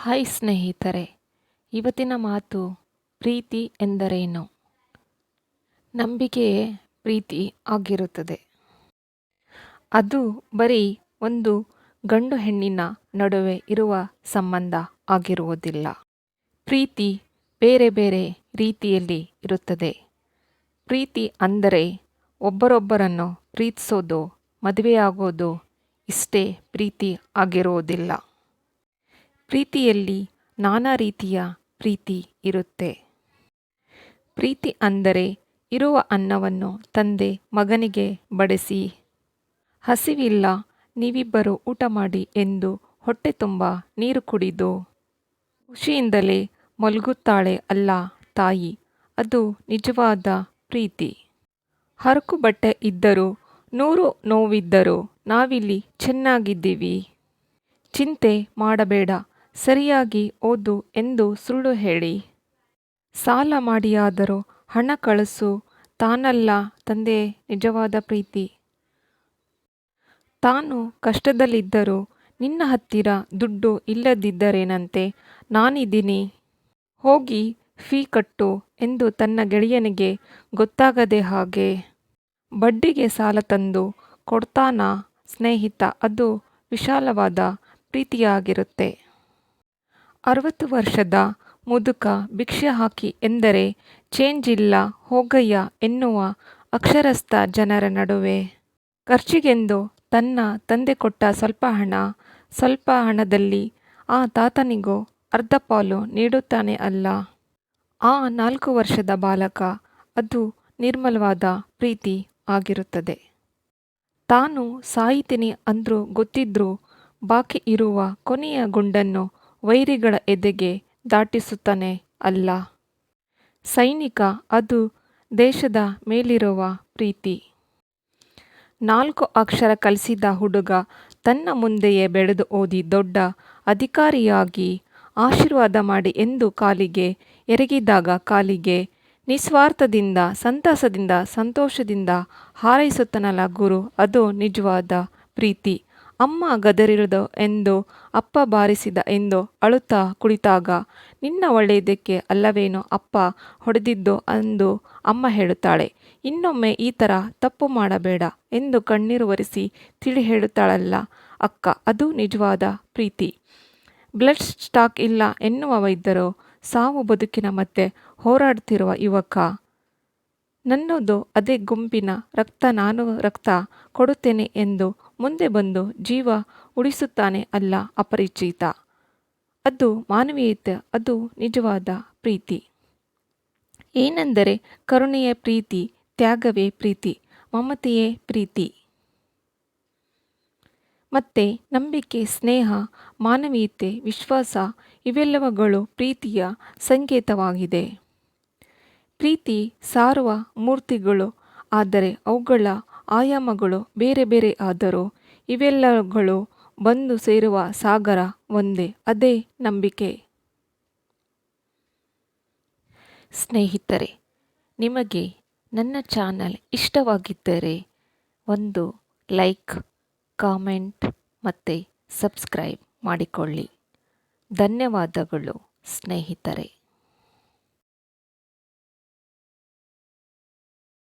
Hi ಸ್ನೇಹಿತರೆ, ಇವತ್ತಿನ ಮಾತು ಪ್ರೀತಿ ಎಂದರೇನು? ನಂಬಿಕೆಯೇ ಪ್ರೀತಿ ಆಗಿರುತ್ತದೆ. ಅದು ಬರೀ ಒಂದು ಗಂಡು ಹೆಣ್ಣಿನ ನಡುವೆ ಇರುವ ಸಂಬಂಧ ಆಗಿರುವುದಿಲ್ಲ. ಪ್ರೀತಿ ಬೇರೆ ಬೇರೆ ರೀತಿಯಲ್ಲಿ ಇರುತ್ತದೆ. ಪ್ರೀತಿ ಅಂದರೆ ಒಬ್ಬರೊಬ್ಬರನ್ನು ಪ್ರೀತಿಸೋದು, ಮದುವೆಯಾಗೋದು ಇಷ್ಟೇ ಪ್ರೀತಿ ಆಗಿರುವುದಿಲ್ಲ. ಪ್ರೀತಿಯಲ್ಲಿ ನಾನಾ ರೀತಿಯ ಪ್ರೀತಿ ಇರುತ್ತೆ. ಪ್ರೀತಿ ಅಂದರೆ ಇರುವ ಅನ್ನವನ್ನು ತಂದೆ ಮಗನಿಗೆ ಬಡಿಸಿ, ಹಸಿವಿಲ್ಲ, ನೀವಿಬ್ಬರು ಊಟ ಮಾಡಿ ಎಂದು ಹೊಟ್ಟೆ ತುಂಬ ನೀರು ಕುಡಿದು, ಖುಷಿಯಿಂದಲೇ ಮಲಗುತ್ತಾಳೆ ಅಲ್ಲ ತಾಯಿ. ಅದು ನಿಜವಾದ ಪ್ರೀತಿ. ಹರಕು ಬಟ್ಟೆ ಇದ್ದರೂ, ನೂರು ನೋವಿದ್ದರೂ ನಾವಿಲ್ಲಿ ಚೆನ್ನಾಗಿದ್ದೀವಿ. ಚಿಂತೆ ಮಾಡಬೇಡ. ಸರಿಯಾಗಿ ಓದು ಎಂದು ಸುಳ್ಳು ಹೇಳಿ. ಸಾಲ ಮಾಡಿಯಾದರೂ ಹಣ ಕಳಿಸು, ತಾನಲ್ಲ ತಂದೆ, ನಿಜವಾದ ಪ್ರೀತಿ. ತಾನು ಕಷ್ಟದಲ್ಲಿದ್ದರೂ ನಿನ್ನ ಹತ್ತಿರ ದುಡ್ಡು ಇಲ್ಲದಿದ್ದರೇನಂತೆ ನಾನಿದ್ದೀನಿ. ಹೋಗಿ ಫೀ ಕಟ್ಟು ಎಂದು ತನ್ನ ಗೆಳೆಯನಿಗೆ ಗೊತ್ತಾಗದೆ ಹಾಗೆ ಬಡ್ಡಿಗೆ ಸಾಲ ತಂದು ಕೊಡ್ತಾನ ಸ್ನೇಹಿತ ಅದು ವಿಶಾಲವಾದ ಪ್ರೀತಿಯಾಗಿರುತ್ತೆ. ಅರವತ್ತು ವರ್ಷದ ಮುದುಕ ಭಿಕ್ಷೆ ಹಾಕಿ ಎಂದರೆ ಚೇಂಜ್ ಇಲ್ಲ ಹೋಗಯ್ಯ ಎನ್ನುವ ಅಕ್ಷರಸ್ಥ ಜನರ ನಡುವೆ. ಖರ್ಚಿಗೆಂದು ತನ್ನ ತಂದೆ ಕೊಟ್ಟ ಸ್ವಲ್ಪ ಹಣ, ಸ್ವಲ್ಪ ಹಣದಲ್ಲಿ ಆ ತಾತನಿಗೂ ಅರ್ಧ ಪಾಲು ನೀಡುತ್ತಾನೆ ಅಲ್ಲ. ಆ ನಾಲ್ಕು ವರ್ಷದ ಬಾಲಕ ಅದು ನಿರ್ಮಲವಾದ ಪ್ರೀತಿ ಆಗಿರುತ್ತದೆ. ತಾನು ಸಾಯಿತೀನಿ ಅಂದ್ರೂ ಗೊತ್ತಿದ್ರೂ ಬಾಕಿ ಇರುವ ಕೊನೆಯ ಗುಂಡನ್ನು ವೈರಿಗಳ ಎದೆಗೆ ದಾಟಿಸುತ್ತಾನೆ ಅಲ್ಲ. ಸೈನಿಕ ಅದು ದೇಶದ ಮೇಲಿರುವ ಪ್ರೀತಿ. ನಾಲ್ಕು ಅಕ್ಷರ ಕಲಿಸಿದ ಹುಡುಗ ತನ್ನ ಮುಂದೆಯೇ ಬೆಳೆದು ಓದಿ ದೊಡ್ಡ ಅಧಿಕಾರಿಯಾಗಿ ಆಶೀರ್ವಾದ ಮಾಡಿ ಎಂದು ಕಾಲಿಗೆ ಎರಗಿದಾಗ ಕಾಲಿಗೆ ನಿಸ್ವಾರ್ಥದಿಂದ, ಸಂತಸದಿಂದ, ಸಂತೋಷದಿಂದ ಹಾರೈಸುತ್ತನಲ್ಲ ಗುರು, ಅದು ನಿಜವಾದ ಪ್ರೀತಿ. ಅಮ್ಮ ಗದರಿರದು ಎಂದು ಅಪ್ಪ ಬಾರಿಸಿದ ಎಂದು ಅಳುತ್ತಾ ಕುಳಿತಾಗ, ನಿನ್ನ ಒಳ್ಳೆಯದಕ್ಕೆ ಅಲ್ಲವೇನೋ ಅಪ್ಪ ಹೊಡೆದಿದ್ದು ಅಂದು ಅಮ್ಮ ಹೇಳುತ್ತಾಳೆ. ಇನ್ನೊಮ್ಮೆ ಈ ಥರ ತಪ್ಪು ಮಾಡಬೇಡ ಎಂದು ಕಣ್ಣೀರು ಒರೆಸಿ ತಿಳಿ ಹೇಳುತ್ತಾಳಲ್ಲ ಅಕ್ಕ, ಅದು ನಿಜವಾದ ಪ್ರೀತಿ. ಬ್ಲಡ್ ಸ್ಟಾಕ್ ಇಲ್ಲ ಎನ್ನುವ ವೈದ್ಯರು ಸಾವು ಬದುಕಿನ ಮತ್ತೆ ಹೋರಾಡ್ತಿರುವ ಯುವಕ. ನನ್ನದು ಅದೇ ಗುಂಪಿನ ರಕ್ತ, ನಾನು ರಕ್ತ ಕೊಡುತ್ತೇನೆ ಎಂದು ಮುಂದೆ ಬಂದು ಜೀವ ಉಳಿಸುತ್ತಾನೆ ಅಲ್ಲ ಅಪರಿಚಿತ. ಅದು ಮಾನವೀಯತೆ, ಅದು ನಿಜವಾದ ಪ್ರೀತಿ. ಏನೆಂದರೆ ಕರುಣೆಯ ಪ್ರೀತಿ, ತ್ಯಾಗವೇ ಪ್ರೀತಿ, ಮಮತೆಯೇ ಪ್ರೀತಿ. ಮತ್ತೆ ನಂಬಿಕೆ, ಸ್ನೇಹ, ಮಾನವೀಯತೆ, ವಿಶ್ವಾಸ ಇವೆಲ್ಲವುಗಳು ಪ್ರೀತಿಯ ಸಂಕೇತವಾಗಿದೆ. ಪ್ರೀತಿ ಸಾರುವ ಮೂರ್ತಿಗಳು, ಆದರೆ ಅವುಗಳ ಆಯಾಮಗಳು ಬೇರೆ ಬೇರೆ ಆದರೂ ಇವೆಲ್ಲಗಳು ಬಂದು ಸೇರುವ ಸಾಗರ ಒಂದೇ, ಅದೇ ನಂಬಿಕೆ. ಸ್ನೇಹಿತರೆ, ನಿಮಗೆ ನನ್ನ ಚಾನಲ್ ಇಷ್ಟವಾಗಿದ್ದರೆ ಒಂದು ಲೈಕ್, ಕಾಮೆಂಟ್ ಮತ್ತು ಸಬ್ಸ್ಕ್ರೈಬ್ ಮಾಡಿಕೊಳ್ಳಿ. ಧನ್ಯವಾದಗಳು ಸ್ನೇಹಿತರೆ.